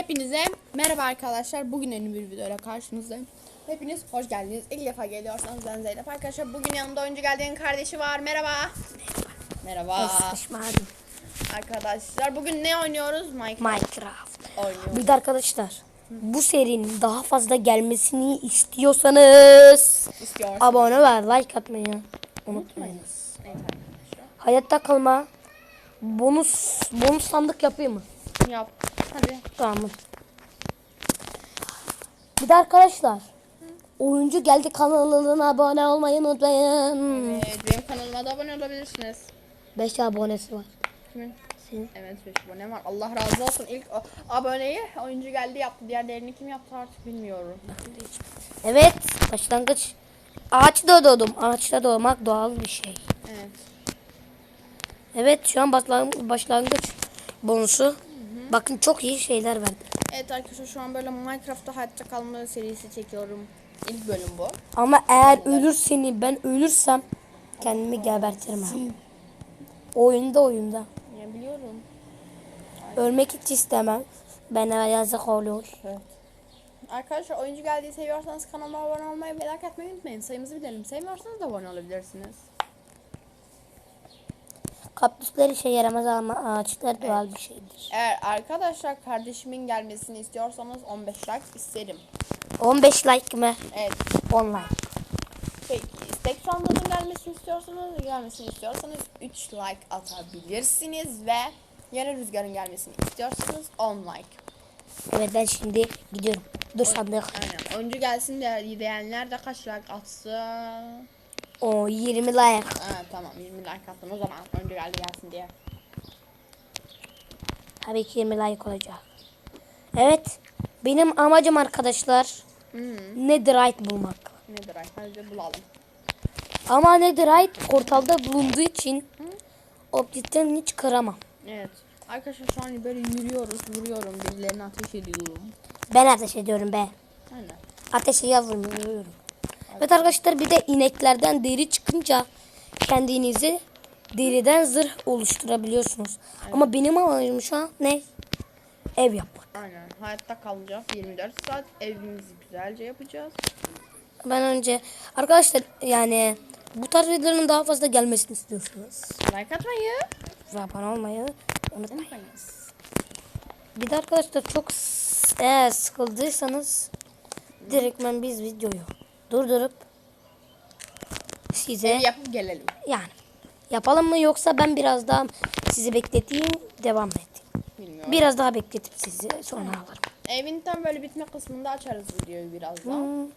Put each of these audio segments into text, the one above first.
Hepinize merhaba arkadaşlar. Bugün yeni bir videoyla karşınızdayım. Hepiniz hoş geldiniz. İlk defa geliyorsanız ben Zeynep arkadaşlar. Bugün yanımda oyuncu geldiğin kardeşi var. Merhaba. Merhaba. Sıkışmadım. Arkadaşlar bugün ne oynuyoruz? Minecraft Minecraft. oynuyoruz. Bir de arkadaşlar bu serinin daha fazla gelmesini istiyorsanız İstiyorsanız. abone ve like atmayı unutmayınız. Evet arkadaşlar. Hayatta kalma bonus bonus sandık yapayım mı? Yap. Hadi. Tamam. Bir de arkadaşlar oyuncu geldi kanalına abone olmayı unutmayın. Evet, benim kanalıma da abone olabilirsiniz. 5 abonesi var. Kimin? Senin. Evet 5 abone var. Allah razı olsun. İlk aboneyi oyuncu geldi yaptı. Diğerlerini kim yaptı artık bilmiyorum. Evet başlangıç. Ağaçta doğdum. Ağaçta doğmak doğal bir şey. Evet. Evet şu an başlang- başlangıç bonusu. Bakın çok iyi şeyler verdi. Evet arkadaşlar şu an böyle Minecraft'ta hayatta kalma serisi çekiyorum. İlk bölüm bu. Ama eğer ölürseni ben ölürsem kendimi gebertirim. ha. Oyunda oyunda. Ya biliyorum. Ölmek hiç istemem. Bana yazık oluyor. Evet. Arkadaşlar oyuncu geldiği seviyorsanız kanalıma abone olmayı merak etmeyi unutmayın. Sayımızı bilelim. Sevmiyorsanız da abone olabilirsiniz. Kaktüsler işe yaramaz ama ağaçlar doğal bir şeydir. Eğer arkadaşlar kardeşimin gelmesini istiyorsanız 15 like isterim. 15 like mı? Evet. 10 like. Peki istek sandığının gelmesini istiyorsanız gelmesini istiyorsanız 3 like atabilirsiniz ve yine rüzgarın gelmesini istiyorsanız 10 like. Evet ben şimdi gidiyorum. Dur sandık. Aynen. Oyuncu gelsin de diyenler de kaç like atsın. O 20 like. Ha, tamam 20 like attım o zaman oyuncu geldi gelsin diye. Tabii ki 20 like olacak. Evet. Benim amacım arkadaşlar Hmm. Netherite bulmak. Ay? Hadi bulalım. Ama Netherite portalda bulunduğu için Optit'ten hiç kıramam. Evet. Arkadaşlar şu an böyle yürüyoruz, vuruyorum, birilerine ateş ediyorum. Ben ateş ediyorum be. Aynen. Ateşe yavrum Evet arkadaşlar bir de ineklerden deri çıkınca kendinizi deriden zırh oluşturabiliyorsunuz. Ama benim amacım şu an ne? Ev yapmak. Aynen. Hayatta kalacağız 24 saat. Evimizi güzelce yapacağız. Ben önce arkadaşlar yani bu tarz videoların daha fazla gelmesini istiyorsanız Like atmayı ve abone olmayı unutmayın. unutmayınız. Bir de arkadaşlar çok eğer sıkıldıysanız direktmen biz videoyu durdurup size Ev yapıp gelelim. yani yapalım mı yoksa ben biraz daha sizi bekleteyim devam edeyim. Bilmiyorum. Biraz daha bekletip sizi sonra alırım. Evin tam böyle bitme kısmında açarız videoyu birazdan.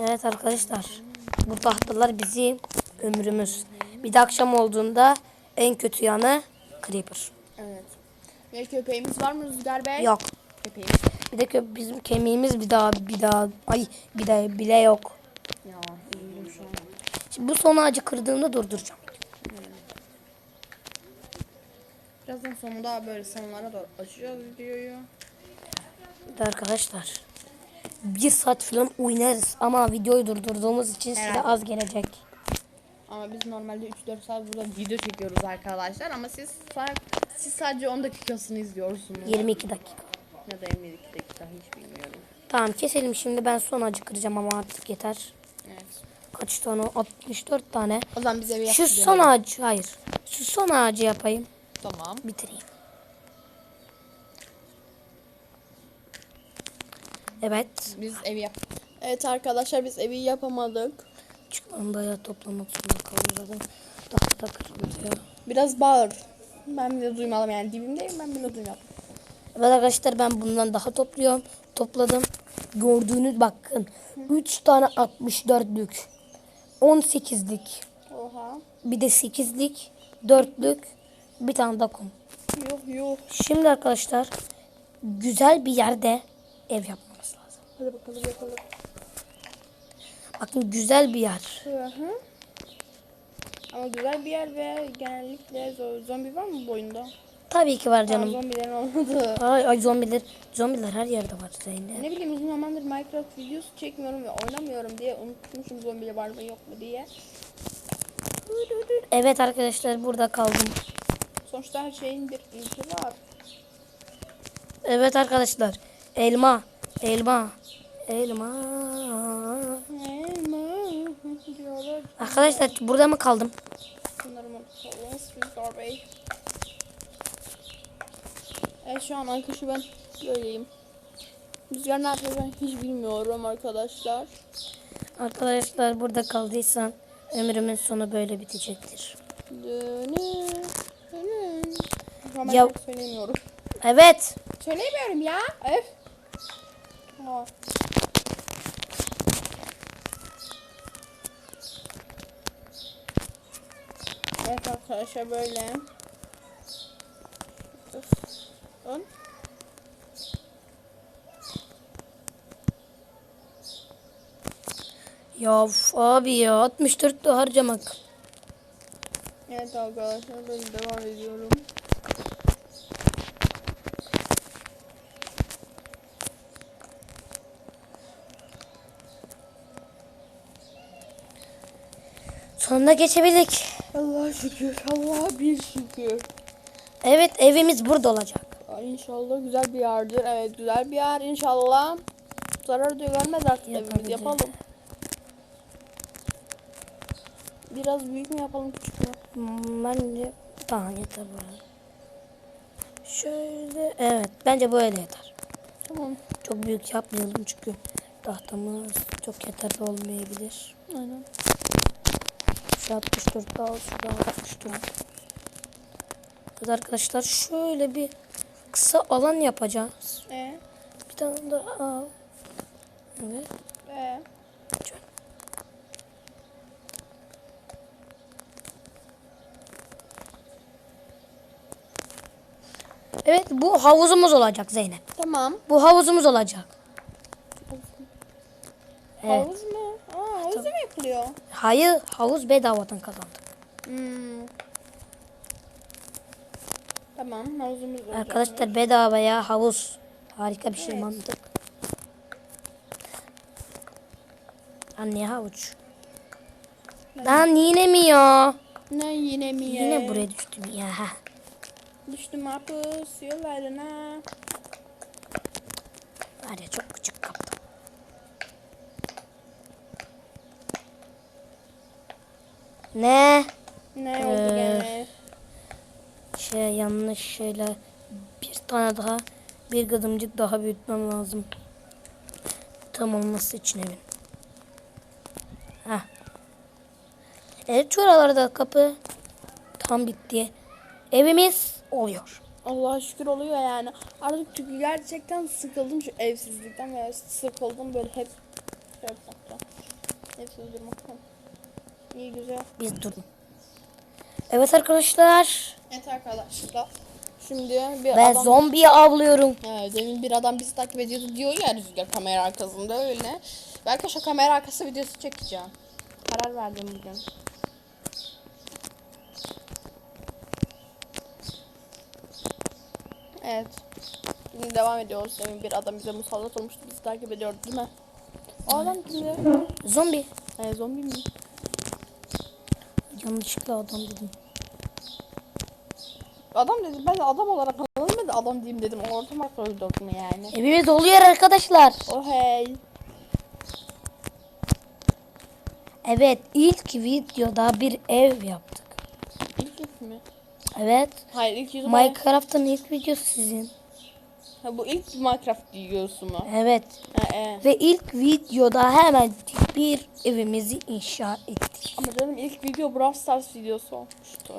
Evet arkadaşlar bu tahtalar bizim ömrümüz. Bir de akşam olduğunda en kötü yanı creeper. Evet. Ve köpeğimiz var mı Rüzgar Bey? Yok. Köpeğimiz yok. Bir de bizim kemiğimiz bir daha bir daha ay bir daha bile yok. Ya üzüldüm şu an. Şimdi bu son ağacı kırdığımda durduracağım. Birazdan sonunda böyle sonlara doğru açacağız videoyu. De arkadaşlar bir saat falan oynarız ama videoyu durdurduğumuz için size az gelecek. Ama biz normalde 3-4 saat burada video çekiyoruz arkadaşlar ama siz siz sadece 10 dakikasını izliyorsunuz. 22 dakika. Ya da 22 dakika hiç bilmiyorum. Tamam keselim şimdi ben son ağacı kıracağım ama artık yeter. Evet. Kaç tane? 64 tane. O zaman biz evi Şu son gelelim. ağacı hayır. Şu son ağacı yapayım. Tamam. Bitireyim. Evet. Biz evi yap. Evet arkadaşlar biz evi yapamadık. Çıkmanın bayağı toplamak zorunda kalıyoruz zaten. Tahta kırılıyor. Biraz bağır. Ben bile duymadım yani dibimdeyim ben bile duymadım. Evet arkadaşlar ben bundan daha topluyorum. Topladım. Gördüğünüz bakın. 3 tane 64'lük. 18'lik. Oha. Bir de 8'lik. 4'lük. Bir tane de kum. Yok yok. Şimdi arkadaşlar güzel bir yerde ev yapmamız lazım. Hadi bakalım yapalım. Bakın güzel bir yer. Hı hı. Ama güzel bir yer ve genellikle zo- zombi var mı bu oyunda? Tabii ki var Canım. canım. Zombilerin olmadı. Ay, ay zombiler, zombiler her yerde var Zeynep. Ne bileyim uzun zamandır Minecraft videosu çekmiyorum ve oynamıyorum diye unutmuşum zombiyle var mı yok mu diye. Evet arkadaşlar burada kaldım. Sonuçta her şeyin bir ilki var. Evet arkadaşlar. Elma. Elma. Elma. Elma. Arkadaşlar burada mı kaldım? Sanırım Bey. Evet şu an arkadaşı ben böyleyim. Rüzgar ne yapıyor ben hiç bilmiyorum arkadaşlar. Arkadaşlar burada kaldıysan ömrümün sonu böyle bitecektir. Dönü, dönü. Ama Ya- söylemiyorum. Evet. Söyleyemiyorum ya. Öf. Evet arkadaşlar böyle. Ön. Ya abi ya 64 de harcamak. Evet arkadaşlar böyle devam ediyorum. Sonunda geçebildik. Allah şükür. Allah bir şükür. Evet evimiz burada olacak. Ay, İnşallah güzel bir yerdir. Evet güzel bir yer inşallah. Zarar da görmez artık evimiz yapalım. Biraz büyük mü yapalım küçük mü? Hmm, Bence tamam yeter böyle. Şöyle evet bence böyle yeter. Tamam. Çok büyük yapmayalım çünkü tahtamız çok yeterli olmayabilir. Aynen. Şu 64 daha şu da 64. Evet arkadaşlar şöyle bir kısa alan yapacağız. E, Bir tane daha al. Evet. e. Evet bu havuzumuz olacak Zeynep. Tamam. Bu havuzumuz olacak. Evet. Havuz mu? Aa, havuz mu yapılıyor? Hayır havuz bedavadan kazandık. Hmm. Tamam havuzumuz olacak. Arkadaşlar bedavaya havuz. Harika bir şey Evet. mantık. Anne havuç. Lan yine mi ya? Ne yine mi ye? Yine buraya düştüm ya. Düştüm hapus yollarına. Var ya çok küçük kaptım. Ne? Ne oldu Ee, gene? Şey yanlış şeyler. Bir tane daha bir gıdımcık daha büyütmem lazım. Tam olması için evin. Heh. Evet şuralarda kapı tam bitti. Evimiz oluyor. Allah'a şükür oluyor yani. Artık çünkü gerçekten sıkıldım şu evsizlikten ve sıkıldım böyle hep şey yapmaktan. Evsiz durmaktan. İyi güzel. Biz durun. Evet arkadaşlar. Evet arkadaşlar. Şimdi bir Ben adam... zombiyi avlıyorum. Evet, demin bir adam bizi takip ediyordu diyor ya Rüzgar kamera arkasında öyle. Belki şu kamera arkası videosu çekeceğim. Karar verdim bugün. Evet. Şimdi devam ediyoruz. Demin bir adam bize musallat olmuştu. Bizi takip ediyordu değil mi? O adam kimdi? Zombi. Ee, zombi mi? Yanlışlıkla adam dedim. Adam dedim. Ben de adam olarak anladım da adam diyeyim dedim. Ortama koyduk mu yani? Evimiz oluyor arkadaşlar. Oh hey. Evet ilk videoda bir ev yaptık. İlk ilk mi? Evet. Hayır ilk yüzü Minecraft'ın ilk videosu sizin. Ha, bu ilk Minecraft videosu mu? Evet. Ha, e. Ve ilk videoda hemen bir evimizi inşa ettik. Ama canım ilk video Brawl Stars videosu olmuştu.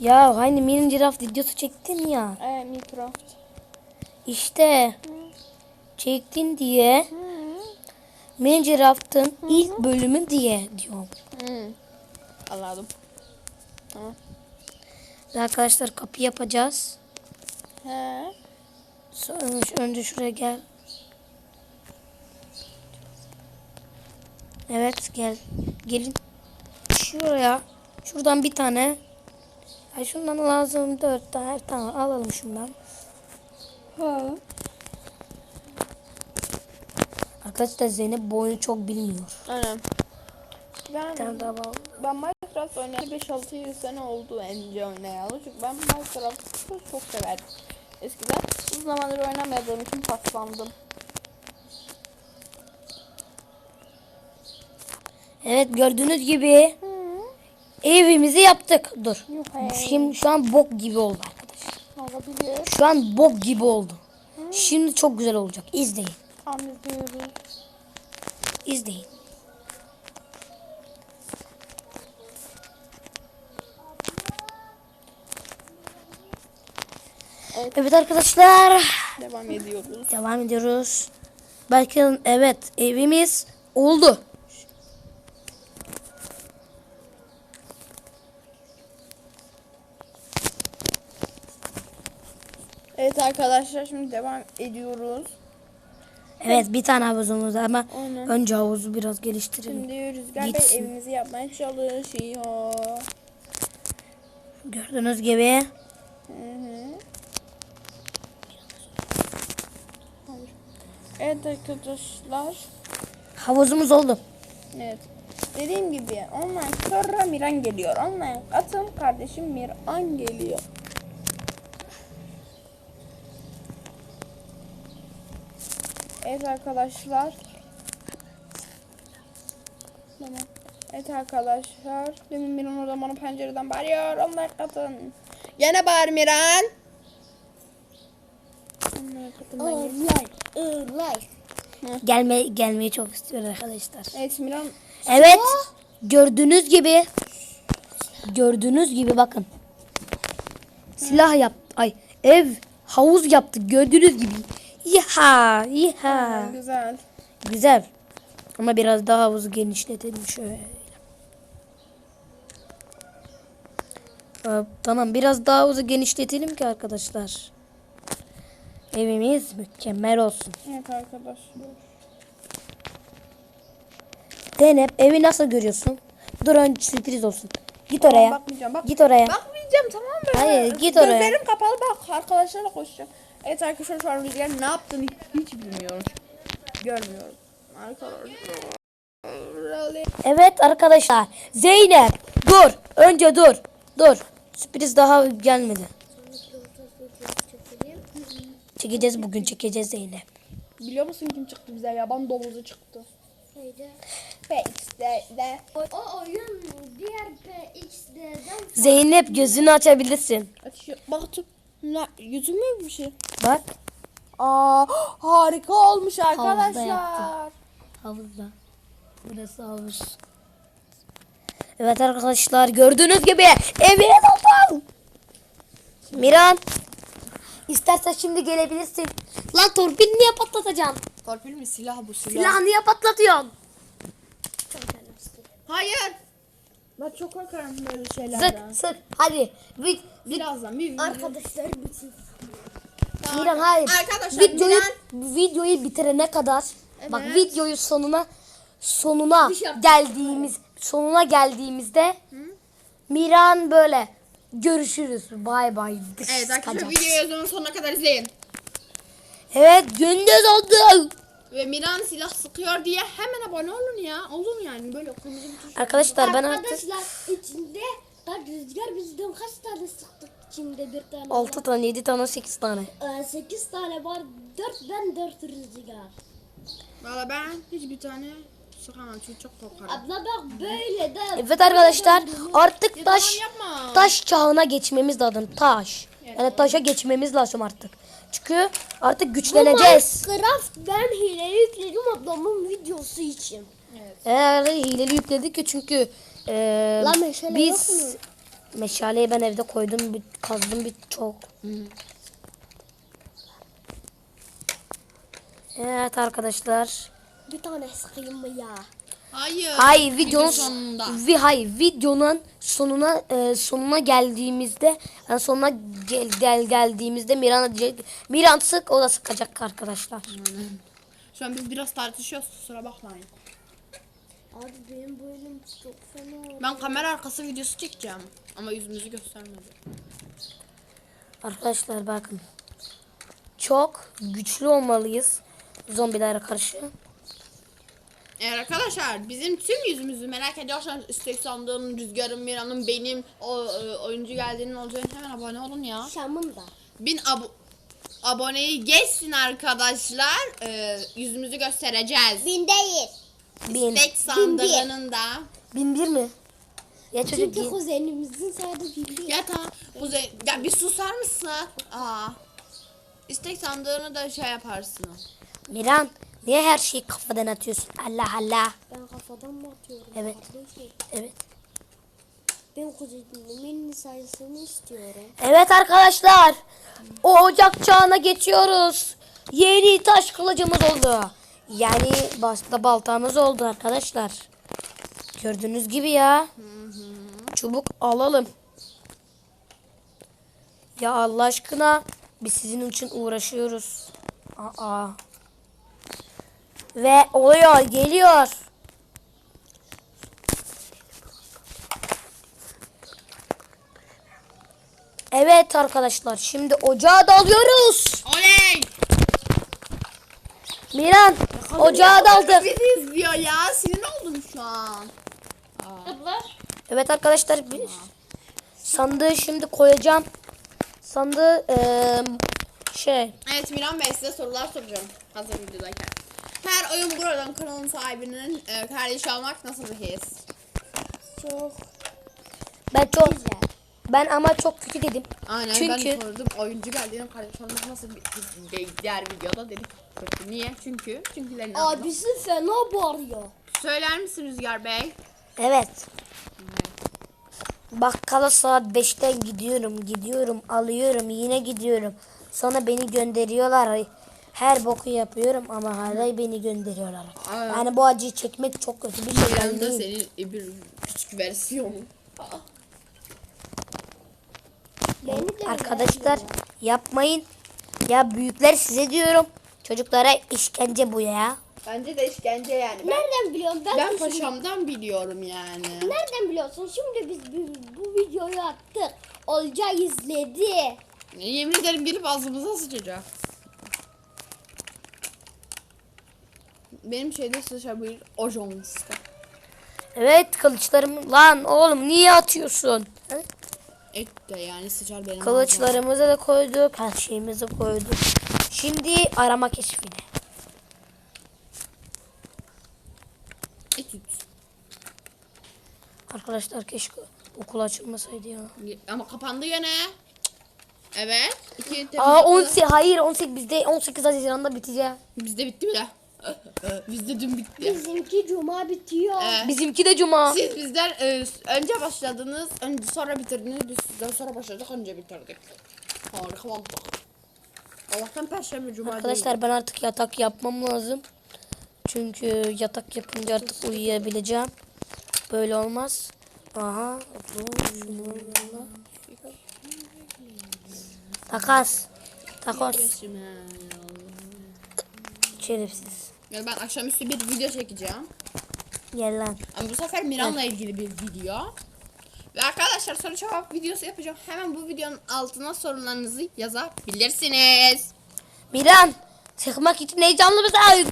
Ya hani Minecraft videosu çektin ya. Ee, Minecraft. İşte çektin diye Minecraft'ın ilk bölümü diye diyorum. Hmm. Anladım. Tamam. Arkadaşlar kapı yapacağız. He. Sonra önce şuraya gel. Evet gel. Gelin. Şuraya. Şuradan bir tane. Ay şundan lazım dört tane. Tamam alalım şundan. Ha. Arkadaşlar Zeynep bu oyunu çok bilmiyor. Aynen. Bir Ben, tane daha var. ben Minecraft Minecraft oynayalı 5-6 sene oldu önce oynayalı. Çünkü ben Minecraft'ı çok severdim. Eskiden uzun zamandır oynamadığım için paslandım. Evet gördüğünüz gibi evimizi yaptık. Dur. Yuh, Şimdi şu an bok gibi oldu arkadaşlar. Olabilir. Şu an bok gibi oldu. Şimdi çok güzel olacak. İzleyin. Anlıyoruz. İzleyin. Evet. Evet arkadaşlar. Devam ediyoruz. Devam ediyoruz. Bakın evet evimiz oldu. Evet arkadaşlar şimdi devam ediyoruz. Evet bir tane havuzumuz ama Aynen. önce havuzu biraz geliştirelim. Şimdi Rüzgar Bey Gitsin. evimizi yapmaya çalışıyor. Gördüğünüz gibi Hı hı. Evet arkadaşlar. havuzumuz oldu. Evet. Dediğim gibi online sonra Miran geliyor. Online atım kardeşim Miran geliyor. Evet arkadaşlar. Tamam. Evet arkadaşlar. Demin Miran orada bana pencereden bağırıyor. Online atın. Gene bağır Miran. Online atın ben gel- Gelme gelmeyi çok istiyor arkadaşlar. Evet Miran. Evet. Gördüğünüz gibi gördüğünüz gibi bakın. Silah yap. Ay ev havuz yaptık gördüğünüz gibi. Yiha yiha. Güzel. Güzel. Ama biraz daha havuzu genişletelim şöyle. Aa, Tamam biraz daha havuzu genişletelim ki arkadaşlar. Evimiz mükemmel olsun. Evet arkadaşlar. Zeynep evi nasıl görüyorsun? Dur önce sürpriz olsun. Git Tamam, oraya. bakmayacağım, bak- Git oraya. Bakmayacağım tamam mı? Hayır, git oraya. Gözlerim kapalı bak arkadaşlarla koşacağım. Evet arkadaşlar şu an Rüzgar ne yaptığını hiç bilmiyorum. Görmüyorum. Arkadaşlar. Evet arkadaşlar. Zeynep dur. Önce dur. Dur. Sürpriz daha gelmedi. Çekeceğiz bugün çekeceğiz Zeynep. Biliyor musun kim çıktı bize? Yaban domuzu çıktı. Face'de de. O oyun diğer PX'den Zeynep gözünü açabilirsin. Açıyor. Bak tut. Ne, yüzüm bir şey. Bak. Aa harika olmuş arkadaşlar. Havuzda. Burası havuz. Evet arkadaşlar gördüğünüz gibi evine oldu. Miran. İstersen şimdi gelebilirsin. Lan torpil niye patlatacaksın? Torpil mi silah bu silah? Silahı niye patlatıyorsun? Hayır. Ben çok korkarım böyle şeylerden. Sık sık. Hadi. Vid, Birazdan bir arkadaşlar bütün Miran hayır. Arkadaşlar, videoyu, Miran- videoyu bitirene kadar bak Evet. videoyu sonuna sonuna şey geldiğimiz sonuna geldiğimizde Miran böyle görüşürüz. Bay bay. Evet arkadaşlar videoyu sonuna kadar izleyin. Evet gündüz oldu. Ve Miran silah sıkıyor diye hemen abone olun ya. Olur yani böyle kırmızı bir tuş. Arkadaşlar ben artık arkadaşlar içinde bak rüzgar bizden kaç tane sıktık içinde bir tane 6 tane 7 tane 8 tane. var. 8 tane var 4 ben 4 rüzgar. Valla ben hiçbir tane sıkamam çünkü çok korkarım. Abla bak böyle de. Evet arkadaşlar artık taş taş çağına geçmemiz lazım. Taş. Yani taşa geçmemiz lazım artık. Çünkü artık güçleneceğiz. Minecraft ben hile yükledim ablamın videosu için. Eğer hileli yükledik ki çünkü e, Lan meşale biz yok mu? meşaleyi ben evde koydum bir kazdım bir çok. Evet arkadaşlar. Bir tane sıkayım mı ya? Hayır. Hayır videonun Video sonunda. vi, hayır videonun sonuna e, sonuna geldiğimizde yani sonuna gel, gel geldiğimizde Miran diyecek- Miran sık o da sıkacak arkadaşlar. Şu an biz biraz tartışıyoruz kusura bakmayın. Abi benim boynum çok fena oldu. Ben kamera arkası videosu çekeceğim. Ama yüzümüzü göstermedi. Arkadaşlar bakın. Çok güçlü olmalıyız zombilere karşı. Eğer arkadaşlar bizim tüm yüzümüzü merak ediyorsanız istek sandığım, Rüzgar'ın, Mira'nın, benim, o e, oyuncu geldiğinin olacağını hemen abone olun ya. Şam'ın da. Bin abo aboneyi geçsin arkadaşlar. E, yüzümüzü göstereceğiz. Bin değil. Bin. İstek sandığının da. Bin bir mi? Ya çocuk Çünkü kuzenimizin soyadı bin değil. Ya tamam. Kuzey, ya bir susar mısın? Aa. İstek sandığını da şey yaparsın. Miran niye her şeyi kafadan atıyorsun? Allah Allah. Ben kafadan mı atıyorum? Evet. kardeşim? Evet. Ben kuzenimin sayısını istiyorum. Evet arkadaşlar. O ocak çağına geçiyoruz. Yeni taş kılıcımız oldu. Yani başta baltamız oldu arkadaşlar. Gördüğünüz gibi ya. Çubuk alalım. Ya Allah aşkına biz sizin için uğraşıyoruz. Aa. Ve oluyor, geliyor. Evet arkadaşlar şimdi ocağı da alıyoruz. Oley! Miran ocağı da aldık. Bizi izliyor ya. Sinir oldum şu an. Evet arkadaşlar bir sandığı şimdi koyacağım. Sandığı eee, şey Evet Miran Bey size sorular soracağım. Hazır videodayken. Her oyun buradan kanalın sahibinin e, kardeşi olmak nasıl bir his? Çok ben çok güzel. ben ama çok kötü dedim. Aynen ben Çünkü de sordum. Oyuncu geldiğinde kardeş olmak nasıl bir his? Diğer videoda dedik. kötü. Niye? Çünkü. Çünkü Leyla abla. Abisi fena bağırıyor. Söyler misin Rüzgar Bey? Evet. Bakkala saat 5'ten gidiyorum, gidiyorum, alıyorum, yine gidiyorum. Sonra beni gönderiyorlar. Her boku yapıyorum ama hala beni gönderiyorlar. Aa. Yani bu acıyı çekmek çok kötü bir şey. Ben Yanında değil. senin bir küçük versiyonu. Beni de Arkadaşlar yapmayın. Ya büyükler size diyorum. Çocuklara işkence bu ya. Bence de işkence yani. Ben, Nereden biliyorsun? Ben, ben de şimdi- paşamdan biliyorum yani. Nereden biliyorsun? Şimdi biz bu, bu videoyu attık. Olca izledi. Yemin ederim gelip ağzımıza sıçacak. Benim şeyde sıçar bir ojonsta. Evet kılıçlarım lan oğlum niye atıyorsun? Et de yani sıçar benim. Kılıçlarımızı da koyduk, her şeyimizi koyduk. Şimdi arama keşfine. Et yut. Arkadaşlar keşke okul açılmasaydı ya. Ama kapandı gene. Evet. İki Aa Temmuz'da- 18 hayır 18 bizde 18 Haziran'da bitecek. Bizde bitti bile. Bizde dün bitti. Bizimki cuma bitiyor. Ee, Bizimki de cuma. Siz bizden e, önce başladınız, önce sonra bitirdiniz. Biz sizden sonra başladık, önce bitirdik. Harika mantık. Allah'tan perşembe cuma değil. Arkadaşlar ben artık yatak yapmam lazım. Çünkü yatak yapınca artık uyuyabileceğim. Böyle olmaz. Aha. Takas. Takas. Şerefsiz. Yani ben akşamüstü bir video çekeceğim. Gel lan. Ama bu sefer Miran'la ilgili bir video. Ve arkadaşlar soru cevap videosu yapacağım. Hemen bu videonun altına sorularınızı yazabilirsiniz. Miran. Sıkmak için heyecanlı mısın?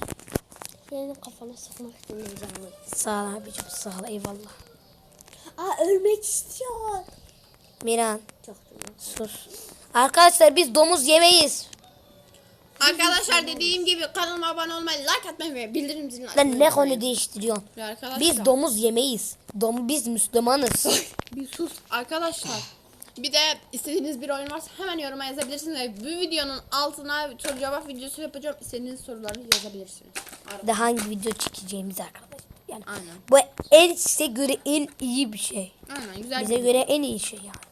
Senin kafana sıkmak için heyecanlı. Sağ ol abicim sağ ol eyvallah. Aa ölmek istiyor. Miran Çok sus. Arkadaşlar biz domuz yemeyiz. Arkadaşlar dediğim gibi kanalıma abone olmayı, like atmayı ve bildirim zilini açmayı Lan ne unutmayın. konu değiştiriyorsun? Arkadaşlar, Biz domuz yemeyiz. Dom biz Müslümanız. bir sus arkadaşlar. Bir de istediğiniz bir oyun varsa hemen yoruma yazabilirsiniz ve bu videonun altına soru cevap videosu yapacağım. İstediğiniz soruları yazabilirsiniz. Ar- de hangi video çekeceğimiz arkadaşlar. Yani Aynen. bu en size göre en iyi bir şey. Aynen güzel. Bize bir- göre en iyi şey yani.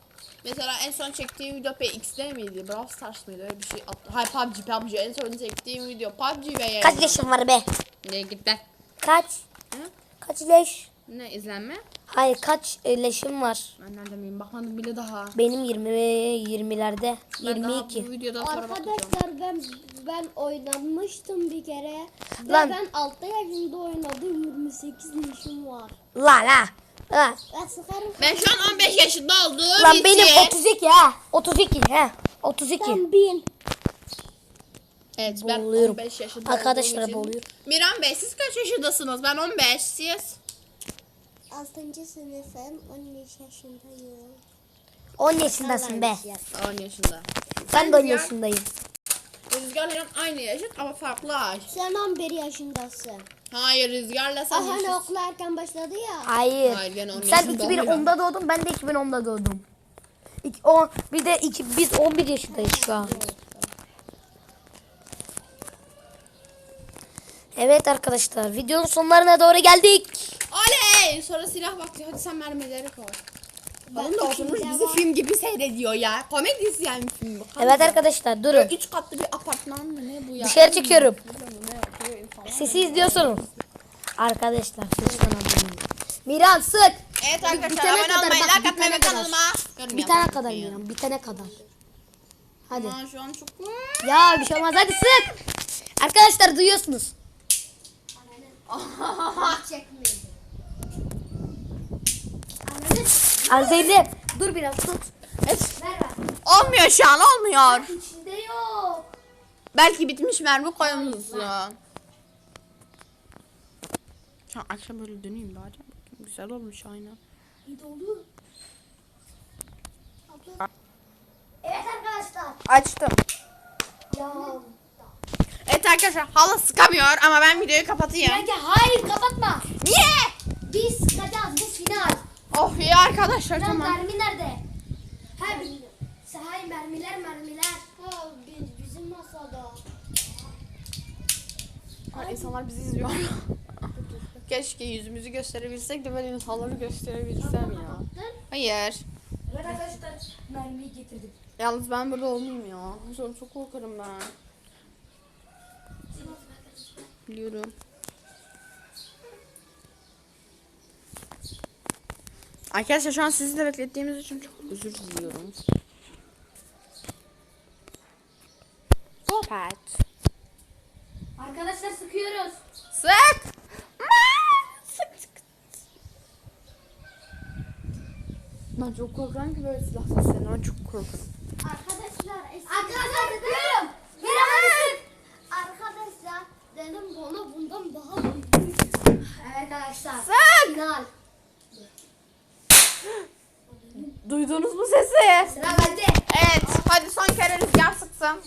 Mesela en son çektiğim video PX'de miydi? Brawl Stars mıydı? Öyle bir şey attı. Hayır PUBG PUBG. En son çektiğim video PUBG ve Kaç yaşın var be? Ne git be. Kaç? Hı? Kaç leş? Ne izlenme? Hayır kaç leşim var? Ben nereden bileyim bakmadım bile daha. Benim 20 ve 20'lerde. Ben daha 22. bu videodan sonra bakacağım. Arkadaşlar ben ben oynamıştım bir kere. Ve Lan. ben 6 yaşında oynadım 28 yaşım var. La la. La. Ben. Ben şu an 15 yaşında olduğum Lan için. benim 32 ha. 32 ha. 32. Sen bin. Evet ben Boğuluyorum. 15 yaşında Arkadaşlar olduğum için- boğuluyorum. Miran Bey siz kaç yaşındasınız? Ben 15 siz. 6. sınıfım 13 yaşındayım. 10 yaşındasın be. 10 yaşında. Ben de 10 Rüzgar- yaşındayım. Rüzgar'la aynı yaşıt ama farklı yaş. Sen 11 yaşındasın. Hayır Rüzgar'la sen Aha hani okul erken başladı ya. Hayır. Hayır, gene Sen yaşında 2010'da doğdun, ben de 2010'da doğdum. İki, on, bir de iki, biz 11 yaşındayız şu an. Evet arkadaşlar, videonun sonlarına doğru geldik. Oley! Sonra silah vakti. Hadi sen mermileri koy. Oğlum da oturmuş bizi film gibi seyrediyor ya. Komedisi yani film bu. Evet arkadaşlar, durun. Üç katlı bir apartman mı ne bu ya? Dışarı çıkıyorum. Sesi izliyorsunuz. Arkadaşlar, abone olun. Miran sık. Evet arkadaşlar bitene abone kadar olmayı, bak, like atmayı ve kanalıma. yorum Bitene kadar. Miran, bitene kadar. Hadi. Aa, şu an çok... Ya bir şey olmaz, hadi sık. Arkadaşlar duyuyorsunuz. Al Zeynep. Dur biraz tut. Evet. Olmuyor şu an olmuyor. İçinde yok. Belki bitmiş mermi koymuşsun. An akşam böyle döneyim bari. Bakayım, Güzel olmuş aynen. Dolu. Abla. Evet arkadaşlar. Açtım. Ya. Evet arkadaşlar hala sıkamıyor ama ben videoyu kapatayım. Bence hayır kapatma. Niye? Biz sıkacağız bu final. Oh ya arkadaşlar Lan tamam. mermi nerede? Ha bilmiyorum. Hayır mermiler mermiler. Ha biz, bizim masada. Ha, insanlar bizi izliyor. Keşke yüzümüzü gösterebilsek de böyle insanları gösterebilsem ya. Hayır. Evet arkadaşlar mermiyi getirdim. Yalnız ben burada olmayayım ya. Sonra çok korkarım ben. Biliyorum. Arkadaşlar şu an sizi de beklettiğimiz için çok özür diliyorum. Sohbet. Arkadaşlar sıkıyoruz. Sık. Sık sık. Ben çok korkarım ki böyle silah seslerinden. Ben çok korkarım. Arkadaşlar Arkadaşlar dedim. Bilemezsin. Arkadaşlar dedim bana bundan daha büyük. Evet arkadaşlar. Final. Duydunuz mu sesi? Sıra bende. Evet. Hadi son kere rüzgar sıksın.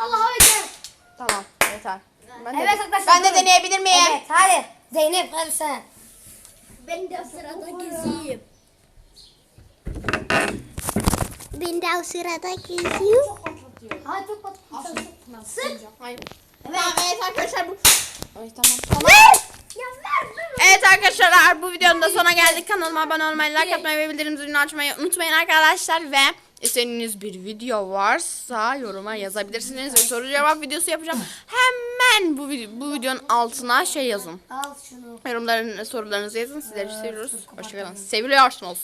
Allah'a emanet. Tamam. Yeter. Ben de, Evet arkadaşlar, ben de durun. deneyebilir miyim? Evet hadi. Zeynep hadi sen. Ben de sırada gezeyim. Ben de o sırada gezeyim. Hadi çok pat. Sık. Hayır. Evet. Tamam evet arkadaşlar bu. Ay tamam. tamam. Ya ver. Evet arkadaşlar bu videonun da sonuna geldik. Kanalıma abone olmayı, like atmayı ve bildirim zilini açmayı unutmayın arkadaşlar. Ve istediğiniz bir video varsa yoruma yazabilirsiniz. Ve soru cevap videosu yapacağım. Hemen bu, bu videonun altına şey yazın. Al şunu. Yorumların sorularınızı yazın. Sizleri seviyoruz. Hoşçakalın. Seviliyorsunuz.